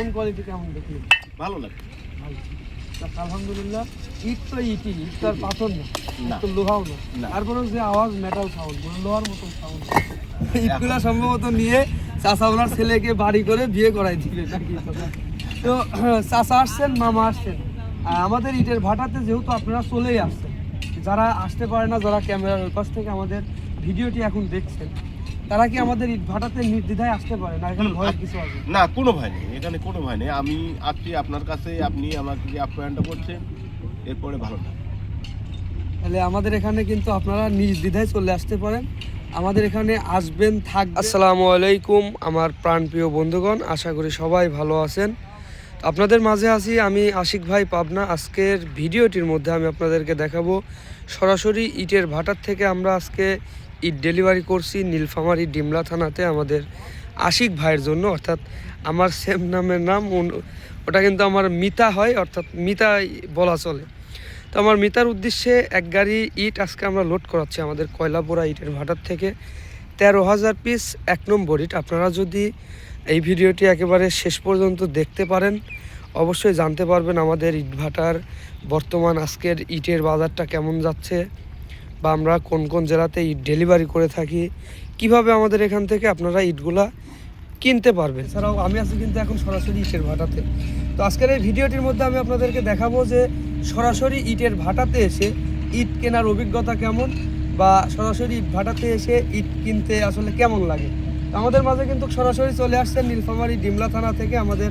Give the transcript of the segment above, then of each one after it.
Sound quality কেমন দেখলি? ভালো লাগে ভালো আলহামদুলিল্লাহ ইট তো ইটই ইট তো আর পাথর না। তো লোহাও না। না। তারপরে যে আওয়াজ মেটাল সাউন্ড লোহার মতো সাউন্ড ইটগুলা সম্ভবত নিয়ে চাচা ওনার ছেলেকে বাড়ি করে বিয়ে করাই দিবে তো চাচা আসছেন মামা আসছেন। আর আমাদের ইটের ভাটাতে যেহেতু আপনারা চলেই আসছেন যারা আসতে পারে না যারা ক্যামেরার ওই পাশ থেকে আমাদের ভিডিওটি এখন দেখছেন তারা কি আমাদের ইট ভাটাতে নির্দ্বিধায় আসতে পারে? না এখানে ভয়ের কিছু আছে? না কোনো ভয় নেই এখানে কোনো ভয় নেই। আমি আসছি আপনার কাছে আপনি আমাকে যে আপ্যায়নটা করছেন এরপরে ভালো লাগে তাহলে আমাদের এখানে কিন্তু আপনারা নিজ দ্বিধায় চলে আসতে পারেন। আমাদের এখানে আসবেন থাকবেন। আসসালামু আলাইকুম আমার প্রাণপ্রিয় বন্ধুগণ আশা করি সবাই ভালো আছেন। আপনাদের মাঝে আছি আমি আশিক ভাই পাবনা। আজকের ভিডিওটির মধ্যে আমি আপনাদেরকে দেখাবো সরাসরি ইটের ভাটার থেকে আমরা আজকে ইট ডেলিভারি করছি নীলফামারী ডিমলা থানাতে আমাদের আশিক ভাইয়ের জন্য। অর্থাৎ আমার সেম নামের নাম ওটা কিন্তু আমার মিতা হয়, অর্থাৎ মিতা বলা চলে। তো আমার মিতার উদ্দেশ্যে এক গাড়ি ইট আজকে আমরা লোড করাচ্ছি আমাদের কয়লাপোড়া ইটের ভাটার থেকে। তেরো হাজার পিস এক নম্বর ইট। আপনারা যদি এই ভিডিওটি একেবারে শেষ পর্যন্ত দেখতে পারেন, অবশ্যই জানতে পারবেন আমাদের ইট ভাটার বর্তমান আজকের ইটের বাজারটা কেমন যাচ্ছে। বা আমরা কোন কোন জেলাতে ইট ডেলিভারি করে থাকি, কীভাবে আমাদের এখান থেকে আপনারা ইটগুলা কিনতে পারবেন? এছাড়াও আমি আছি কিন্তু এখন সরাসরি ইটের ভাটাতে। তো আজকের এই ভিডিওটির মধ্যে আমি আপনাদেরকে দেখাবো যে সরাসরি ইটের ভাটাতে এসে ইট কেনার অভিজ্ঞতা কেমন বা সরাসরি ইট ভাটাতে এসে ইট কিনতে আসলে কেমন লাগে। আমাদের মাঝে কিন্তু সরাসরি চলে আসছেন নীলফামারী ডিমলা থানা থেকে আমাদের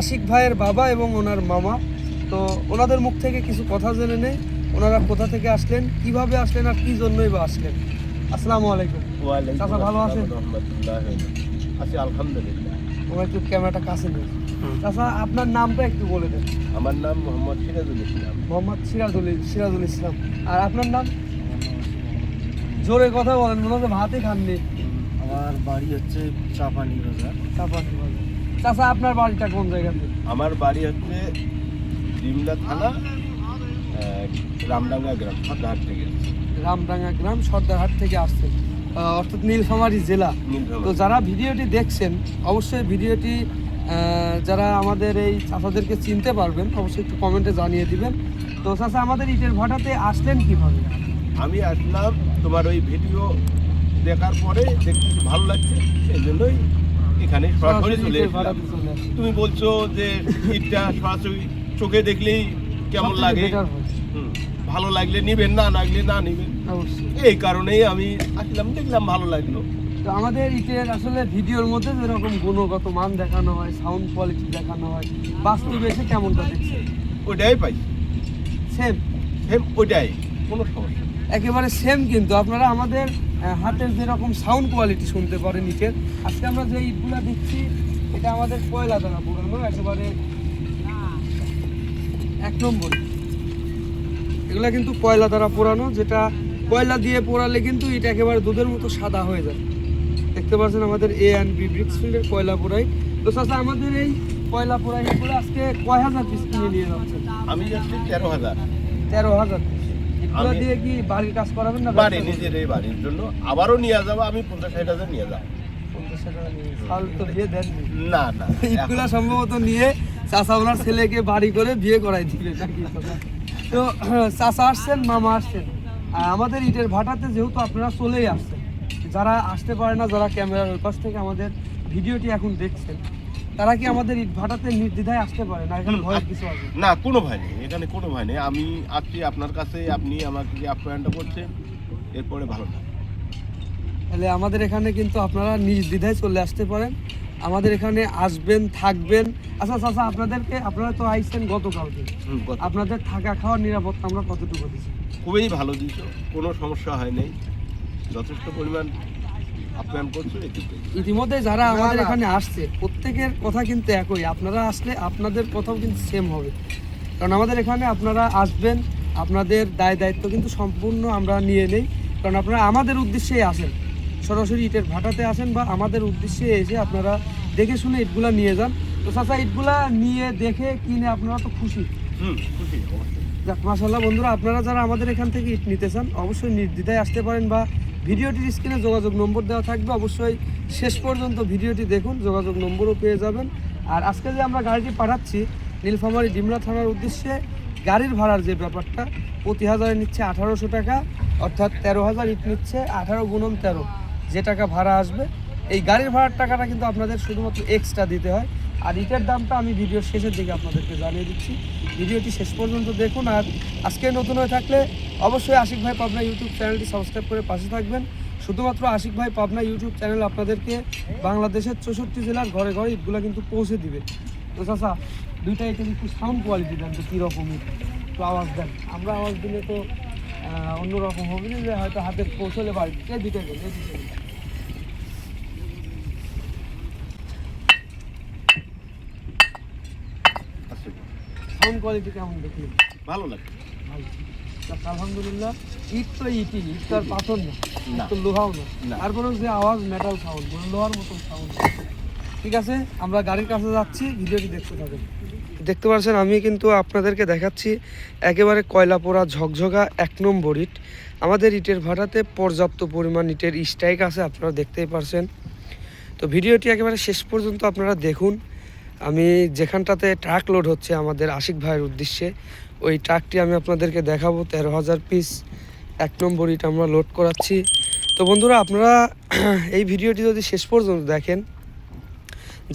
আশিক ভাইয়ের বাবা এবং ওনার মামা। তো ওনাদের মুখ থেকে কিছু কথা জেনে নেই। ওনারা কোথা থেকে আসলেন কীভাবে আসলেন আর কি জন্যই বা আসলেন? আসসালামু আলাইকুম। ওয়ালাইকুম চাচা, ভালো আছেন? আছি আলহামদুলিল্লাহ। ওরা একটু ক্যামেরাটা কাছে নেই চাচা আপনার নামটা একটু বলে দেন। আমার নাম মোহাম্মদ সিরাজুল ইসলাম। মোহাম্মদ সিরাজুল সিরাজুল ইসলাম। আর আপনার নাম? জোরে কথা বলেন মনে হচ্ছে ভাতই খাননি। আমার বাড়ি হচ্ছে চাপানি বাজার। চাপাতি বাজার। চাচা আপনার বাড়িটা কোন জায়গাতে? আমার বাড়ি হচ্ছে ডিমলা থানা রামডাঙ্গা গ্রাম সর্দাহাট থেকে। রামডাঙ্গা গ্রাম সর্দারহাট থেকে আসছেন অর্থাৎ নীলফামারী জেলা। তো যারা ভিডিওটি দেখছেন অবশ্যই ভিডিওটি যারা আমাদের এই চাচাদেরকে চিনতে পারবেন অবশ্যই একটু কমেন্টে জানিয়ে দিবেন। তো চাচা আমাদের ইটের ভাটাতে আসলেন কীভাবে? আমি আসলাম তোমার ওই ভিডিও দেখার পরে দেখতে ভালো লাগছে এই জন্যই এখানে সরাসরি চলে। তুমি বলছো যে ইটটা সরাসরি চোখে দেখলেই কেমন লাগে? হুম, ভালো লাগলে নিবেন না লাগলে না নিবেন। অবশ্যই। এই কারণেই আমি আসলাম দেখলাম ভালো লাগল। তো আমাদের ইটের আসলে ভিডিওর মধ্যে যেরকম গুণগত মান দেখানো হয় সাউন্ড কোয়ালিটি দেখানো হয় বাস্তবে এসে কেমনটা দেখছে ওইটাই পাই। সেম সেম ওইটাই। কোনো সমস্যা একেবারে সেম কিন্তু। আপনারা আমাদের হাতের যেরকম সাউন্ড কোয়ালিটি শুনতে পারেন ইটের আজকে আমরা যে ইটগুলা দিচ্ছি এটা আমাদের কয়লা দ্বারা পুরানো একেবারে এক নম্বর। এগুলা কিন্তু কয়লা দ্বারা পোড়ানো যেটা কয়লা দিয়ে পোড়ালে কিন্তু এটা একেবারে দুধের মতো সাদা হয়ে যায়। দেখতে পাচ্ছেন আমাদের এ অ্যান্ড বি ব্রিক্স ফিল্ডের কয়লা পোড়াই। তো চাচা আমাদের এই কয়লা পোড়াই ইটগুলো আজকে কয় হাজার পিস কিনে নিয়ে যাচ্ছেন? আমি যাচ্ছি তেরো হাজার। তেরো হাজার এগুলো দিয়ে কি বাড়ির কাজ করাবেন না বাড়ি নিজের এই বাড়ির জন্য। আবারও নিয়ে যাব আমি পঞ্চাশ ষাট হাজার নিয়ে যাব। না না ইটগুলা সম্ভবত নিয়ে চাচা ওনার ছেলেকে বাড়ি করে বিয়ে করাই দিবে? তো চাচা আসছেন মামা আসছেন। আমাদের ইটের ভাটাতে যেহেতু আপনারা চলেই আসছেন যারা আসতে পারে না যারা ক্যামেরার ওই পাশ থেকে আমাদের ভিডিওটি এখন দেখছেন তারা কি আমাদের ইট ভাটাতে নির্দ্বিধায় আসতে পারে না? এখানে ভয়ের কিছু আছে? না কোনো ভয় নেই এখানে কোনো ভয় নেই। আমি আসছি আপনার কাছে আপনি আমাকে যে আপ্যায়নটা করছেন এরপরে ভালো লাগে তাহলে আমাদের এখানে কিন্তু আপনারা নিজ দ্বিধায় চলে আসতে পারেন। আমাদের এখানে আসবেন থাকবেন। আচ্ছা চাচা আপনাদেরকে আপনারা তো আইসেন গতকালকে। আপনাদের থাকা খাওয়ার নিরাপত্তা আমরা কতটুকু দিচ্ছি খুবই ভালো দিছো। কোনো সমস্যা হয় নাই যথেষ্ট পরিমাণ আপ্যায়ন করছ ইতিমধ্যে যারা আমাদের এখানে আসছে প্রত্যেকের কথা কিন্তু একই। আপনারা আসলে আপনাদের কথাও কিন্তু সেম হবে। কারণ আমাদের এখানে আপনারা আসবেন আপনাদের দায় দায়িত্ব কিন্তু সম্পূর্ণ আমরা নিয়ে নেই। কারণ আপনারা আমাদের উদ্দেশ্যেই আসেন। সরাসরি ইটের ভাটাতে আসেন বা আমাদের উদ্দেশ্যে এসে আপনারা দেখে শুনে ইটগুলা নিয়ে যান। তো চাচা ইটগুলা নিয়ে দেখে কিনে আপনারা তো খুশি? হুম খুশি অবশ্যই। যাক মাসাল্লাহ বন্ধুরা আপনারা যারা আমাদের এখান থেকে ইট নিতে চান অবশ্যই নির্দ্বিধায় আসতে পারেন বা ভিডিওটির স্ক্রিনে যোগাযোগ নম্বর দেওয়া থাকবে। অবশ্যই শেষ পর্যন্ত ভিডিওটি দেখুন যোগাযোগ নম্বরও পেয়ে যাবেন। আর আজকে যে আমরা গাড়িটি পাঠাচ্ছি নীলফামারী ডিমলা থানার উদ্দেশ্যে গাড়ির ভাড়ার যে ব্যাপারটা প্রতি হাজারে নিচ্ছে আঠারোশো টাকা অর্থাৎ তেরো হাজার ইট নিচ্ছে আঠারো গুণন তেরো। যে টাকা ভাড়া আসবে, এই গাড়ির ভাড়ার টাকাটা কিন্তু আপনাদের শুধুমাত্র এক্সট্রা দিতে হয়। আর ইটের দামটা আমি ভিডিওর শেষের দিকে আপনাদেরকে জানিয়ে দিচ্ছি। ভিডিওটি শেষ পর্যন্ত দেখুন আর আজকে নতুন হয়ে থাকলে অবশ্যই আশিক ভাই পাবনা ইউটিউব চ্যানেলটি সাবস্ক্রাইব করে পাশে থাকবেন। শুধুমাত্র আশিক ভাই পাবনা ইউটিউব চ্যানেল আপনাদেরকে বাংলাদেশের চৌষট্টি জেলার ঘরে ঘরে ইটগুলো কিন্তু পৌঁছে দিবে। তো চাচা দুইটা এখানে একটু সাউন্ড কোয়ালিটি দেন তো কীরকম? তো আওয়াজ দেন। আমরা আওয়াজ দিলে তো অন্যরকম হবে যে হয়তো হাতে পৌঁছলে বাড়ি এই দুইটা দেন, এই দুইটা দেন। আচ্ছা, সাউন্ড কোয়ালিটি কেমন দেখলেন ভালো লাগে ভালো। আলহামদুলিল্লাহ ইট তো ইটই ইট তো আর পাথর না। তো লোহাও না। তারপরেও যে আওয়াজ মেটাল সাউন্ড লোহার মতো সাউন্ড ঠিক আছে, আমরা গাড়ির কাছে যাচ্ছি, ভিডিওটি দেখতে থাকুন। দেখতে পাচ্ছেন, আমি কিন্তু আপনাদেরকে দেখাচ্ছি একেবারে কয়লা পোড়া ঝকঝকা এক নম্বর ইট। আমাদের ইটের ভাড়াতে পর্যাপ্ত পরিমাণ ইটের স্ট্রাইক আছে, আপনারা দেখতেই পারছেন। তো ভিডিওটি একেবারে শেষ পর্যন্ত আপনারা দেখুন। আমি যেখানটাতে ট্রাক লোড হচ্ছে আমাদের আশিক ভাইয়ের উদ্দেশ্যে, ওই ট্রাকটি আমি আপনাদেরকে দেখাবো। তেরো হাজার পিস এক নম্বর ইট আমরা লোড করাচ্ছি। তো বন্ধুরা, আপনারা এই ভিডিওটি যদি শেষ পর্যন্ত দেখেন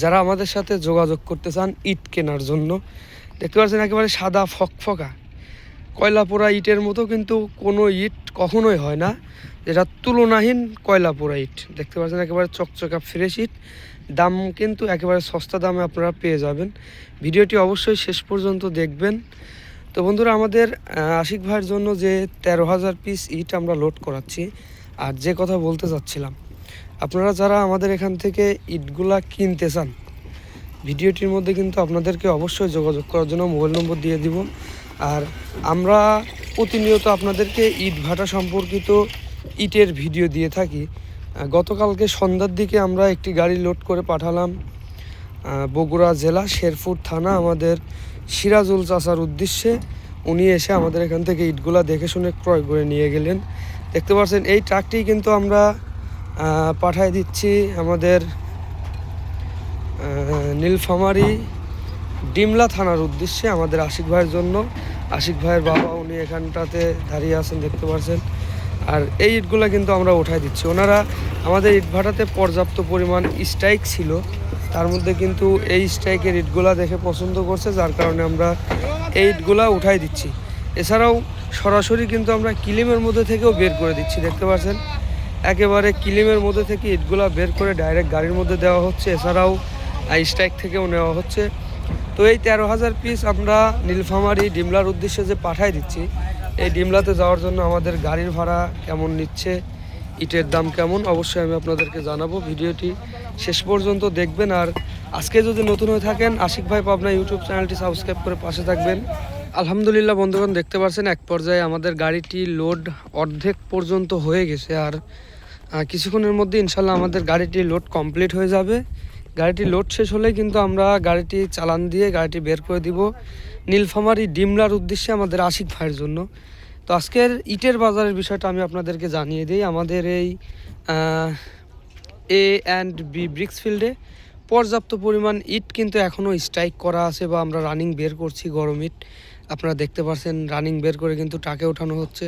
যারা আমাদের সাথে যোগাযোগ করতে চান ইট কেনার জন্য, দেখতে পাচ্ছেন একেবারে সাদা ফকফকা। কয়লা পোড়া ইটের মতো কিন্তু কোনো ইট কখনোই হয় না, যেটা তুলনাহীন কয়লা পোড়া ইট। দেখতে পাচ্ছেন একেবারে চকচকা ফ্রেশ ইট। দাম কিন্তু একেবারে সস্তা দামে আপনারা পেয়ে যাবেন। ভিডিওটি অবশ্যই শেষ পর্যন্ত দেখবেন। তো বন্ধুরা, আমাদের আশিক ভাইয়ের জন্য যে তেরো হাজার পিস ইট আমরা লোড করাচ্ছি, আর যে কথা বলতে চাচ্ছিলাম আপনারা যারা আমাদের এখান থেকে ইটগুলা কিনতে চান, ভিডিওটির মধ্যে কিন্তু আপনাদেরকে অবশ্যই যোগাযোগ করার জন্য মোবাইল নম্বর দিয়ে দিব। আর আমরা প্রতিনিয়ত আপনাদেরকে ইট ভাটা সম্পর্কিত ইটের ভিডিও দিয়ে থাকি। গতকালকে সন্ধ্যার দিকে আমরা একটি গাড়ি লোড করে পাঠালাম বগুড়া জেলা শেরপুর থানা আমাদের সিরাজুল চাচার উদ্দেশ্যে। উনি এসে আমাদের এখান থেকে ইটগুলা দেখে শুনে ক্রয় করে নিয়ে গেলেন। দেখতে পাচ্ছেন, এই ট্রাকটি কিন্তু আমরা পাঠায় দিচ্ছি আমাদের নীলফামারী, ডিমলা থানার উদ্দেশ্যে আমাদের আশিক ভাইয়ের জন্য। আশিক ভাইয়ের বাবা উনি এখানটাতে দাঁড়িয়ে আছেন, দেখতে পাচ্ছেন আর এই ইটগুলো কিন্তু আমরা উঠাই দিচ্ছি। ওনারা আমাদের ইট ভাটাতে পর্যাপ্ত পরিমাণ স্ট্রাইক ছিল। তার মধ্যে কিন্তু এই স্ট্রাইকের ইটগুলা দেখে পছন্দ করছে, যার কারণে আমরা এই ইটগুলা উঠাই দিচ্ছি। এছাড়াও সরাসরি কিন্তু আমরা কিলিমের মধ্যে থেকেও বের করে দিচ্ছি, দেখতে পাচ্ছেন একেবারে কিলিমের মধ্যে থেকে ইটগুলা বের করে ডাইরেক্ট গাড়ির মধ্যে দেওয়া হচ্ছে। এছাড়াও স্ট্রাইক থেকেও নেওয়া হচ্ছে। তো এই তেরো হাজার পিস আমরা নীলফামারি ডিমলার উদ্দেশ্যে যে পাঠাই দিচ্ছি, এই ডিমলাতে যাওয়ার জন্য আমাদের গাড়ির ভাড়া কেমন নিচ্ছে, ইটের দাম কেমন, অবশ্যই আমি আপনাদেরকে জানাব। ভিডিওটি শেষ পর্যন্ত দেখবেন। আর আজকে যদি নতুন হয়ে থাকেন, আশিক ভাই পাবনা ইউটিউব চ্যানেলটি সাবস্ক্রাইব করে পাশে থাকবেন। আলহামদুলিল্লাহ, বন্ধুগণ, দেখতে পাচ্ছেন এক পর্যায়ে আমাদের গাড়িটি লোড অর্ধেক পর্যন্ত হয়ে গেছে আর কিছুক্ষণের মধ্যে ইনশাল্লাহ আমাদের গাড়িটি লোড কমপ্লিট হয়ে যাবে। গাড়িটি লোড শেষ হলে কিন্তু আমরা গাড়িটি চালান দিয়ে গাড়িটি বের করে দিব নীলফামারি ডিমলার উদ্দেশ্যে আমাদের আশিক ভাইয়ের জন্য। তো আজকের ইটের বাজারের বিষয়টা আমি আপনাদেরকে জানিয়ে দিই। আমাদের এই এ অ্যান্ড বি ব্রিক্স ফিল্ডে পর্যাপ্ত পরিমাণ ইট কিন্তু এখনও স্ট্রাইক করা আছে বা আমরা রানিং বের করছি গরম ইট। আপনারা দেখতে পাচ্ছেন রানিং বের করে কিন্তু টাকে ওঠানো হচ্ছে।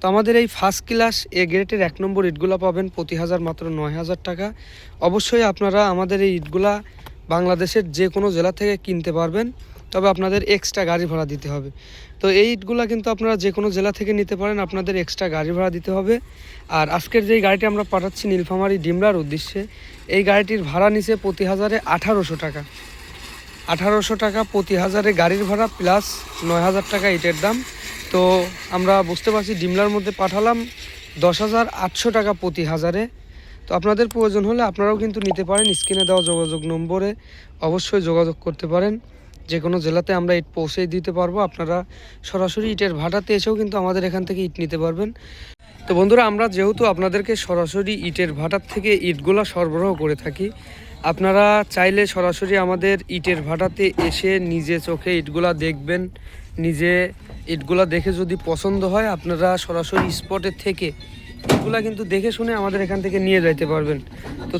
তো আমাদের এই ফার্স্ট ক্লাস এ গ্রেটের এক নম্বর ইটগুলা পাবেন, প্রতি হাজার মাত্র নয় হাজার টাকা। অবশ্যই আপনারা আমাদের এই ইটগুলা বাংলাদেশের যে কোনো জেলা থেকে কিনতে পারবেন, তবে আপনাদের এক্সট্রা গাড়ি ভাড়া দিতে হবে। তো এই ইটগুলা কিন্তু আপনারা যে কোনো জেলা থেকে নিতে পারেন, আপনাদের এক্সট্রা গাড়ি ভাড়া দিতে হবে। আর আজকের যেই গাড়িটি আমরা পাঠাচ্ছি নীলফামারি ডিমলার উদ্দেশ্যে, এই গাড়িটির ভাড়া নিচে প্রতি হাজারে আঠারোশো টাকা। আঠারোশো টাকা প্রতি হাজারে গাড়ির ভাড়া প্লাস নয় হাজার টাকা ইটের দাম। তো আমরা বুঝতে পারছি ডিমলার মধ্যে পাঠালাম দশ হাজার আটশো টাকা প্রতি হাজারে। তো আপনাদের প্রয়োজন হলে আপনারাও কিন্তু নিতে পারেন, স্ক্রিনে দেওয়া যোগাযোগ নম্বরে অবশ্যই যোগাযোগ করতে পারেন। যে কোনো জেলাতে আমরা ইট পৌঁছে দিতে পারব, আপনারা সরাসরি ইটের ভাটাতে এসেও কিন্তু আমাদের এখান থেকে ইট নিতে পারবেন। তো বন্ধুরা, আমরা যেহেতু আপনাদেরকে সরাসরি ইটের ভাটার থেকে ইটগুলা সরবরাহ করে থাকি আপনারা চাইলে সরাসরি আমাদের ইটের ভাটাতে এসে নিজে চোখে ইটগুলা দেখবেন। নিজে ইটগুলা দেখে যদি পছন্দ হয়, আপনারা সরাসরি স্পটের থেকে ইটগুলা কিন্তু দেখে শুনে আমাদের এখান থেকে নিয়ে যাইতে পারবেন। তো